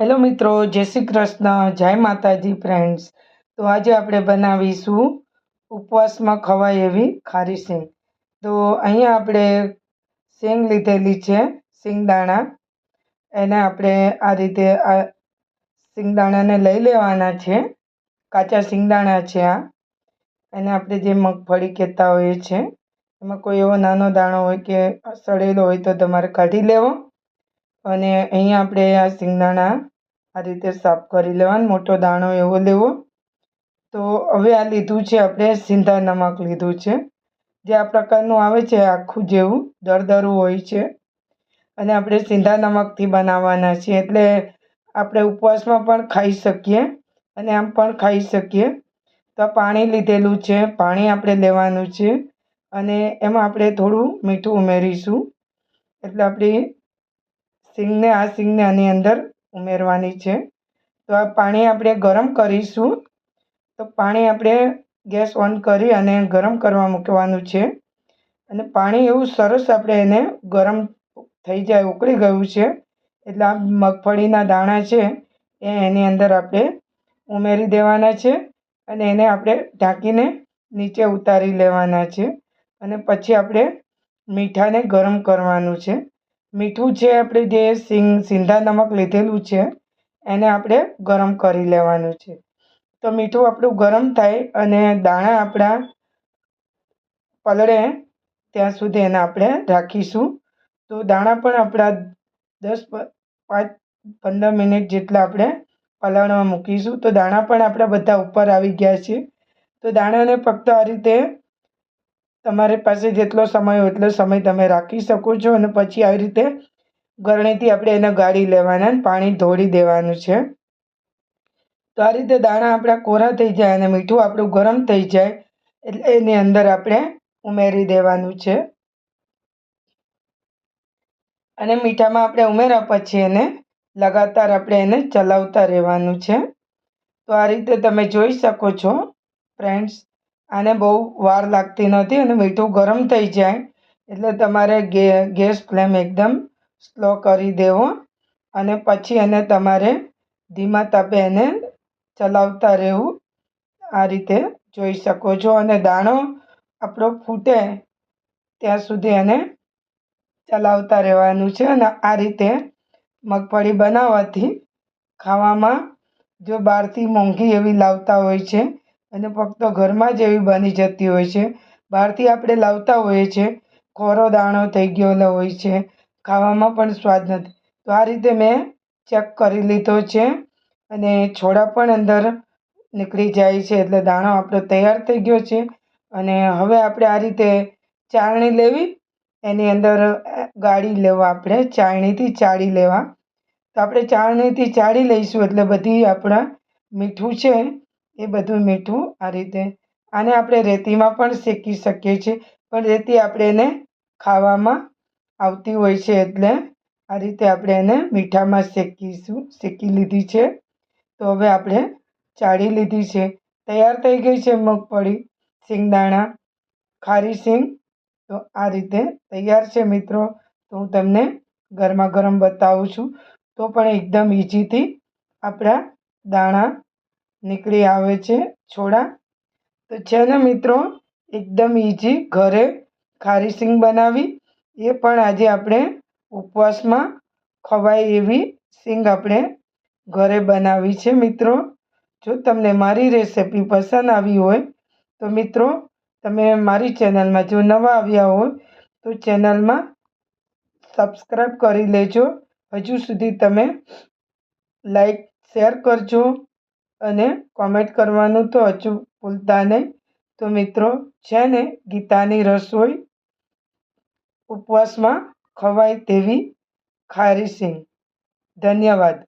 Hello મિત્રો, જય શ્રી કૃષ્ણ, જય માતાજી ફ્રેન્ડ્સ તો આજે આપણે બનાવીશું ઉપવાસમાં ખવાય એવી ખારી સિંગ તો અહીંયા આપણે સિંગ લીધેલી છે, સિંગદાણા. એને આપણે આ રીતે આ સિંગદાણાને લઈ લેવાના છે. કાચા સિંગદાણા છે આ. એને આપણે જે મગફળી કહેતા હોઈએ છે. એમાં કોઈ એવો નાનો દાણો હોય કે સડેલો હોય તો તમારે કાઢી લેવો. અને અહીંયા આપણે આ સિંગદાણા આ રીતે સાફ કરી લેવાનું, મોટો દાણો એવો લેવો. તો હવે આ લીધું છે, આપણે સિંધા નમક લીધું છે. જે આ પ્રકારનું આવે છે, આખું જેવું દરદરું હોય છે. અને આપણે સિંધા નમકથી બનાવવાના છીએ, એટલે આપણે ઉપવાસમાં પણ ખાઈ શકીએ અને આમ પણ ખાઈ શકીએ. તો પાણી લીધેલું છે, પાણી આપણે લેવાનું છે. અને એમાં આપણે થોડું મીઠું ઉમેરીશું. એટલે આપણી સિંગને, આ સિંગને આની અંદર ઉમેરવાની છે. તો આ પાણી આપણે ગરમ કરીશું. તો પાણી આપણે ગેસ ઓન કરી અને ગરમ કરવા મૂકવાનું છે. અને પાણી એવું સરસ આપણે એને ગરમ થઈ જાય, ઉકળી ગયું છે. એટલે આ મગફળીના દાણા છે એ એની અંદર આપણે ઉમેરી દેવાના છે અને એને આપણે ઢાંકીને નીચે ઉતારી લેવાના છે. અને પછી આપણે મીઠાને ગરમ કરવાનું છે. મીઠું છે આપણે જે સિંગ, સિંધા નમક લીધેલું છે, એને આપણે ગરમ કરી લેવાનું છે. તો મીઠું આપણું ગરમ થાય અને દાણા આપણા પલળે ત્યાં સુધી એને આપણે રાખીશું. તો દાણા પણ આપણા દસ પાંચ, પંદર મિનિટ જેટલા આપણે પલાળવા મૂકીશું. તો દાણા પણ આપણા બધા ઉપર આવી ગયા છે. તો દાણાને ફક્ત આ રીતે તમારી પાસે જેટલો સમય હોય એટલો સમય તમે રાખી શકો છો અને પછી આવી રીતે ગરણીથી આપણે એને ગાળી લેવાના અને પાણી ધોળી દેવાનું છે. તો આ રીતે દાણા આપણા કોરા થઈ જાય અને મીઠું આપણું ગરમ થઈ જાય એટલે એની અંદર આપણે ઉમેરી દેવાનું છે. અને મીઠામાં આપણે ઉમેર્યા પછી એને લગાતાર આપણે એને ચલાવતા રહેવાનું છે. તો આ રીતે તમે જોઈ શકો છો, ફ્રેન્ડ્સ આને બહુ વાર લાગતી નથી અને મીઠું ગરમ થઈ જાય. એટલે તમારે ગેસ ફ્લેમ એકદમ સ્લો કરી દેવો. અને પછી એને તમારે ધીમા તાપે એને ચલાવતા રહેવું. આ રીતે જોઈ શકો છો. અને દાણો આપણો ફૂટે ત્યાં સુધી એને ચલાવતા રહેવાનું છે. અને આ રીતે મગફળી બનાવવાથી ખાવામાં જો બહારથી મોંઘી એવી લાવતા હોય છે અને ફક્ત ઘરમાં જ એવી બની જતી હોય છે. બહારથી આપણે લાવતા હોઈએ છીએ કોરો દાણો થઈ ગયેલો હોય છે. ખાવામાં પણ સ્વાદ નથી. તો આ રીતે મેં ચેક કરી લીધો છે અને છોડા પણ અંદર નીકળી જાય છે એટલે દાણો આપણો તૈયાર થઈ ગયો છે. અને હવે આપણે આ રીતે ચાળણી લેવી. એની અંદર ગાળી લેવા આપણે ચાળણીથી ચાળી લેવા. તો આપણે ચાળણીથી ચાળી લઈશું એટલે બધી આપણા મીઠું છે. એ બધું મીઠું આ રીતે. આને આપણે રેતીમાં પણ શેકી શકીએ છીએ, પણ રેતી આપણે એને ખાવામાં આવતી હોય છે એટલે આ રીતે આપણે એને મીઠામાં શેકીશું, શેકી લીધી છે. તો હવે આપણે ચાળી લીધી છે. તૈયાર થઈ ગઈ છે મગફળી સિંગદાણા ખારી સિંગ તો આ રીતે તૈયાર છે મિત્રો. તો હું તમને ગરમા ગરમ બતાવું છું. તો પણ એકદમ ઇઝીથી આપણા દાણા નીકળી આવે છે છોડા. તો છે ને મિત્રો, એકદમ ઇઝી ઘરે ખારી સિંગ બનાવી. એ પણ આજે આપણે ઉપવાસમાં ખવાય એવી સિંગ આપણે ઘરે બનાવી છે મિત્રો. જો તમને મારી રેસિપી પસંદ આવી હોય, તો મિત્રો, તમે મારી ચેનલમાં જો નવા આવ્યા હોય, તો ચેનલમાં સબસ્ક્રાઈબ કરી લેજો. હજુ સુધી તમે લાઈક શેર કરજો. અને કોમેન્ટ કરવાનું તો હજુ ભૂલતા નહીં. તો મિત્રો છે ને ગીતાની રસોઈ ઉપવાસમાં ખવાય તેવી ખારી સિંગ ધન્યવાદ.